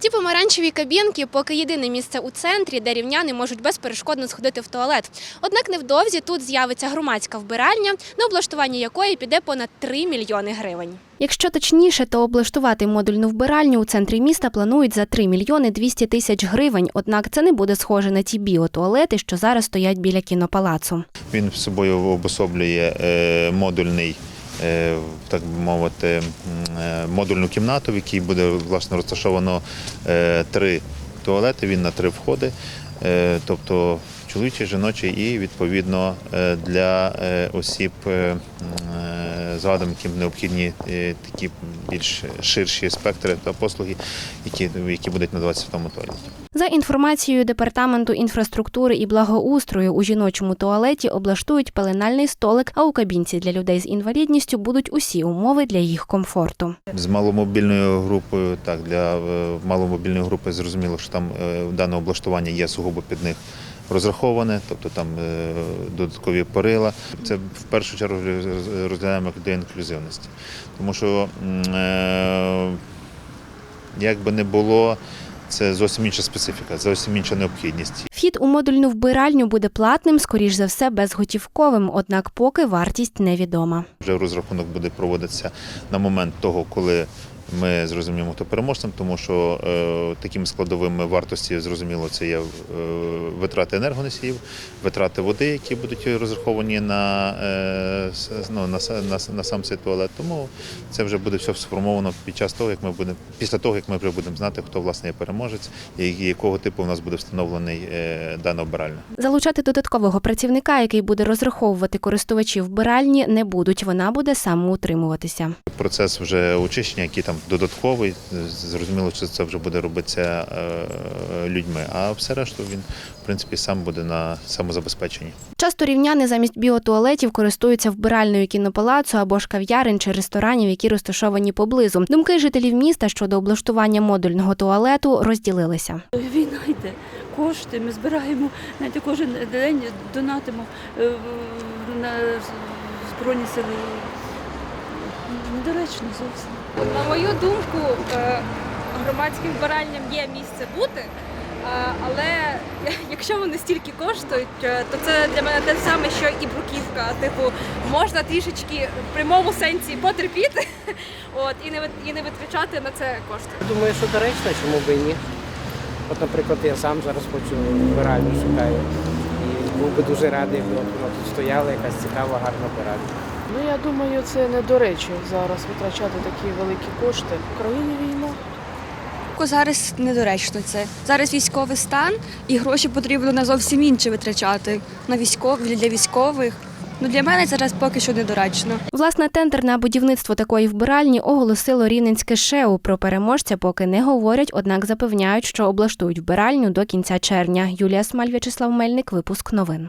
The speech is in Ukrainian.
Ці помаранчеві кабінки поки єдине місце у центрі, де рівняни можуть безперешкодно сходити в туалет. Однак невдовзі тут з'явиться громадська вбиральня, на облаштування якої піде понад 3 мільйони гривень. Якщо точніше, то облаштувати модульну вбиральню у центрі міста планують за 3 мільйони 200 тисяч гривень. Однак це не буде схоже на ті біотуалети, що зараз стоять біля кінопалацу. Він собою обособлює е, модульний, так би мовити, е, модульну кімнату, в якій буде власне розташовано е, три туалети. Він на три входи, е, тобто чоловічий, жіночий і відповідно е, для е, осіб е, м, е, з вадами, яким необхідні е, такі більш ширші спектри та послуги, які, які будуть надаватися в тому туалеті. За інформацією департаменту інфраструктури і благоустрою, у жіночому туалеті облаштують пеленальний столик, а у кабінці для людей з інвалідністю будуть усі умови для їх комфорту. З маломобільною групою, так, для е, маломобільної групи зрозуміло, що там е, дане облаштування є сугубо під них розраховане, тобто там е, додаткові порила. Це в першу чергу роз- розглядаємо як інклюзивності. Тому що як би не було, це зовсім інша специфіка, зовсім інша необхідність. Вхід у модульну вбиральню буде платним, скоріш за все, безготівковим, однак поки вартість невідома. Вже розрахунок буде проводитися на момент того, коли ми зрозуміємо, хто переможцем, тому що е, такими складовими вартості, зрозуміло, це є е, витрати енергоносіїв, витрати води, які будуть розраховані на, е, ну, на, на, на сам цей туалет. Тому це вже буде все сформовано під час того, як ми будемо, після того, як ми вже будемо знати, хто власне є переможець і якого типу у нас буде встановлений е, дана обиральня. Залучати додаткового працівника, який буде розраховувати користувачів вбиральні, не будуть. Вона буде самоутримуватися. Процес вже очищення, який там додатковий, зрозуміло, що це вже буде робитися е, людьми. А все решту він, в принципі, сам буде на самозабезпеченні. Часто рівняни замість біотуалетів користуються вбиральною кінопалацу або ж кав'ярин чи ресторанів, які розташовані поблизу. Думки жителів міста щодо облаштування модульного туалету розділилися. Війна йде, кошти. Ми збираємо навіть кожен день донатимо е, на Збройні сили. Недоречно зовсім. На мою думку, е, громадським вбиральням є місце бути, е, але якщо вони стільки коштують, е, то це для мене те саме, що і бруківка. Типу, можна трішечки в прямому сенсі потерпіти, от і не і не витрачати на це кошти. Думаю, що доречно, чому б і ні. От, наприклад, я сам зараз хочу вбиральню шукаю. І був би дуже радий, якби вона тут стояла, якась цікава, гарна вбиральня. Ну я думаю, це не до речі зараз витрачати такі великі кошти. В країні війна. Зараз недоречно це. Зараз військовий стан і гроші потрібно на зовсім інше витрачати. На військові для військових. Ну для мене зараз поки що недоречно. Власне, тендер на будівництво такої вбиральні оголосило Рівненське ШЕУ. Про переможця поки не говорять, однак запевняють, що облаштують вбиральню до кінця червня. Юлія Смаль, В'ячеслав Мельник, випуск новин.